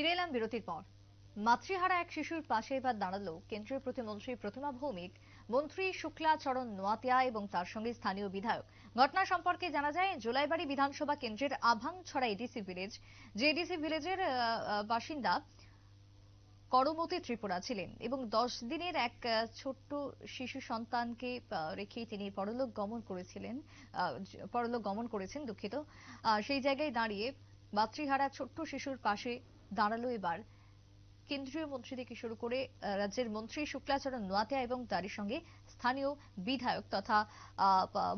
ফিরে এলাম বিরতির পর। মাতৃহারা এক শিশুর পাশে এবার দাঁড়াল কেন্দ্রীয় প্রতিমন্ত্রী প্রতিমা ভৌমিক, মন্ত্রী শুক্লাচরণ নোয়াতিয়া এবং তার সঙ্গে স্থানীয় বিধায়ক। ঘটনা সম্পর্কে জানা যায়, জুলাইবাড়ি বিধানসভা কেন্দ্রের আভাংছড়া এডিসি ভিলেজ যে এডিসি ভিলেজের বাসিন্দা করমতি ত্রিপুরা ছিলেন এবং দশ দিনের এক ছোট্ট শিশু সন্তানকে রেখে তিনি পরলোক গমন করেছিলেন পরলোক গমন করেছেন দুঃখিত। সেই জায়গায় দাঁড়িয়ে মাতৃহারা ছোট্ট শিশুর পাশে দাঁড়াল এবার। কেন্দ্রীয় মন্ত্রী থেকে শুরু করে রাজ্যের মন্ত্রী শুক্লাচরণ নোয়াতিয়া এবং তারই সঙ্গে স্থানীয় বিধায়ক তথা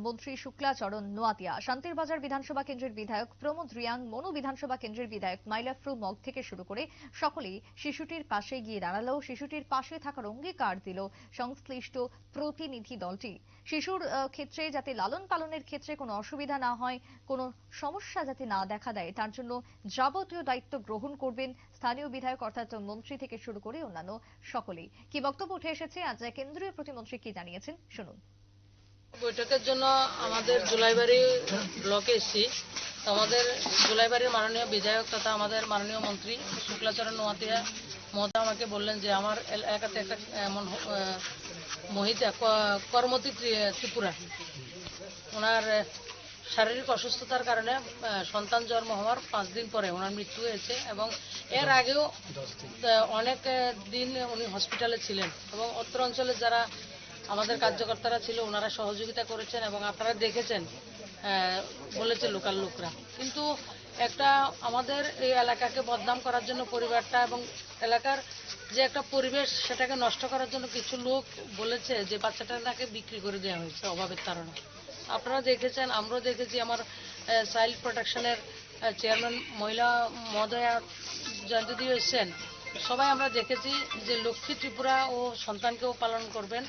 মন্ত্রী শুক্লাচরণ নোয়াতিয়া। শান্তির বাজার বিধানসভা কেন্দ্রের বিধায়ক প্রমোদ রিয়াং, মনু বিধানসভা কেন্দ্রের বিধায়ক মাইলাফ্রু মগ থেকে শুরু করে সকলেই শিশুটির পাশে গিয়ে দাঁড়াল। শিশুটির পাশে থাকার অঙ্গীকার দিল সংশ্লিষ্ট প্রতিনিধি দলটি। শিশুর ক্ষেত্রে যাতে লালন পালনের ক্ষেত্রে কোনো অসুবিধা না হয়, কোনো সমস্যা যাতে না দেখা দেয়, তার জন্য যাবতীয় দায়িত্ব গ্রহণ করবেন স্থানীয় বিধায়ক অর্থাৎ মন্ত্রী থেকে শুরু করে অন্যান্য সকলেই। কি বক্তব্য উঠে এসেছে? আজ কেন্দ্রীয় প্রতিমন্ত্রী কি জানিয়েছেন? শুনুন। বৈঠকের জন্য আমাদের জুলাইবাড়ি ব্লকে এসেছি। আমাদের জুলাইবাড়ির মাননীয় বিধায়ক তথা আমাদের মাননীয় মন্ত্রী শুক্লাচরণ নোয়াতিয়া মহোদয় আমাকে বললেন যে, আমার এলাকাতে একটা এমন ক- কর্মতী ত্রিপুরা। ওনার শারীরিক অসুস্থতার কারণে সন্তান জন্ম হওয়ার পাঁচ দিন পরে ওনার মৃত্যু হয়েছে এবং এর আগেও অনেক দিন উনি হসপিটালে ছিলেন এবং অত্র অঞ্চলে যারা আমাদের কার্যকর্তারা ছিল ওনারা সহযোগিতা করেছেন এবং আপনারা দেখেছেন বলেছে লোকাল লোকরা। কিন্তু একটা আমাদের এই এলাকাকে বদনাম করার জন্য পরিবারটা এবং এলাকার যে একটা পরিবেশ সেটাকে নষ্ট করার জন্য কিছু লোক বলেছে যে বাচ্চাটাকে বিক্রি করে দেওয়া হয়েছে অভাবের কারণে। আপনারা দেখেছেন, আমরাও দেখেছি আমার চাইল্ড প্রোটেকশনের চেয়ারম্যান মহিলা মহোদয়া জয়ন্তী এসছেন সবাই আমরা দেখেছি যে লক্ষ্মী ত্রিপুরা ও সন্তানকেও পালন করবেন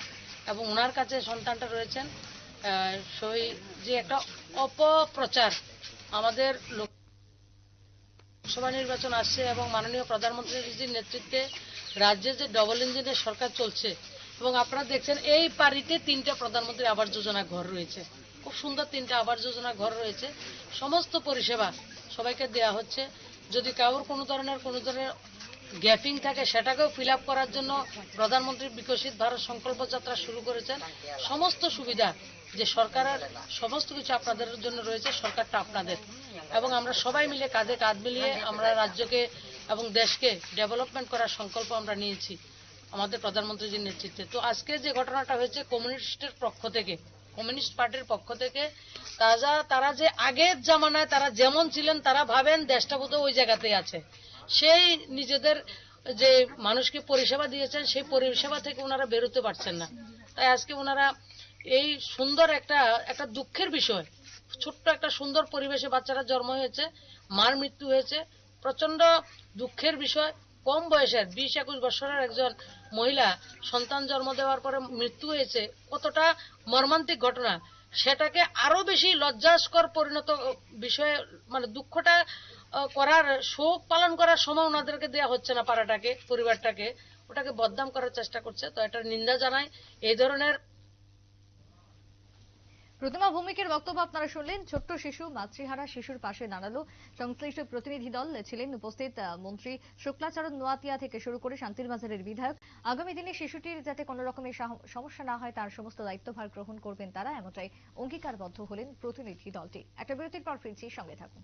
এবং ওনার কাছে সন্তানটা রয়েছেন সেই, যে একটা অপপ্রচার আমাদের লোক- লোকসভা নির্বাচন আসছে এবং মাননীয় প্রধানমন্ত্রীর নেতৃত্বে রাজ্যে যে ডবল ইঞ্জিনের সরকার চলছে এবং আপনারা দেখছেন এই বাড়িতে তিনটা প্রধানমন্ত্রী আবাস যোজনা ঘর রয়েছে। খুব সুন্দর তিনটা আবাস যোজনা ঘর রয়েছে। সমস্ত পরিষেবা সবাইকে দেয়া হচ্ছে। যদি কারোর কোনো ধরনের কোনো ধরনের গ্যাপিং থাকে, সেটাকেও ফিল করার জন্য প্রধানমন্ত্রী বিকশিত ভারত সংকল্প যাত্রা শুরু করেছেন। সমস্ত সুবিধা যে সরকারের সমস্ত কিছু আপনাদের জন্য রয়েছে, সরকারটা আপনাদের। এবং আমরা সবাই মিলে কাঁধে কাঁধ মিলিয়ে আমরা রাজ্যকে এবং দেশকে ডেভেলপমেন্ট করার সংকল্প আমরা নিয়েছি। আমাদের প্রধানমন্ত্রীজির নেতৃত্বে। তো আজকে যে ঘটনাটা হয়েছে কমিউনিস্টের পক্ষ থেকে, কমিউনিস্ট পার্টির পক্ষ থেকে তারা তারা যে আগের জামানায় তারা যেমন ছিলেন, তারা ভাবেন দেশটা বোধহয় ওই জায়গাতেই আছে। সেই নিজেদের যে মানুষকে পরিষেবা দিয়েছেন, সেই পরিষেবা থেকে ওনারা বেরোতে পারছেন না। তাই আজকে ওনারা এই সুন্দর একটা একটা দুঃখের বিষয়, ছোট্ট একটা সুন্দর পরিবেশে বাচ্চারা জন্ম হয়েছে, মার মৃত্যু হয়েছে প্রচণ্ড দুঃখের বিষয়। কম বয়সের, বিশ একুশ বছরের একজন মহিলা সন্তান জন্ম দেওয়ার পরে মৃত্যু হয়েছে, কতটা মর্মান্তিক ঘটনা। সেটাকে আরও বেশি লজ্জাস্কর পরিণত বিষয়ে মানে দুঃখটা করার, শোক পালন করার সময় ওনাদেরকে দেওয়া হচ্ছে না পাড়াটাকে, পরিবারটাকে। ওটাকে বদনাম করার চেষ্টা করছে, তো এটা নিন্দা জানাই এই ধরনের প্রতিমা ভৌমিকের বক্তব্য আপনারা শুনলেন। ছোট্ট শিশু, মাতৃহারা শিশুর পাশে দাঁড়াল। সংশ্লিষ্ট প্রতিনিধি দল ছিলেন উপস্থিত মন্ত্রী শুক্লাচরণ নোয়াতিয়া থেকে শুরু করে শান্তির বাজারের বিধায়ক। আগামী দিনে শিশুটির যাতে কোনো রকমের সমস্যা না হয়, তার সমস্ত দায়িত্বভার গ্রহণ করবেন তারা। এমনটাই অঙ্গীকারবদ্ধ হলেন প্রতিনিধি দলটি। একটা বিরতির পর ফিরছি, সঙ্গে থাকুন।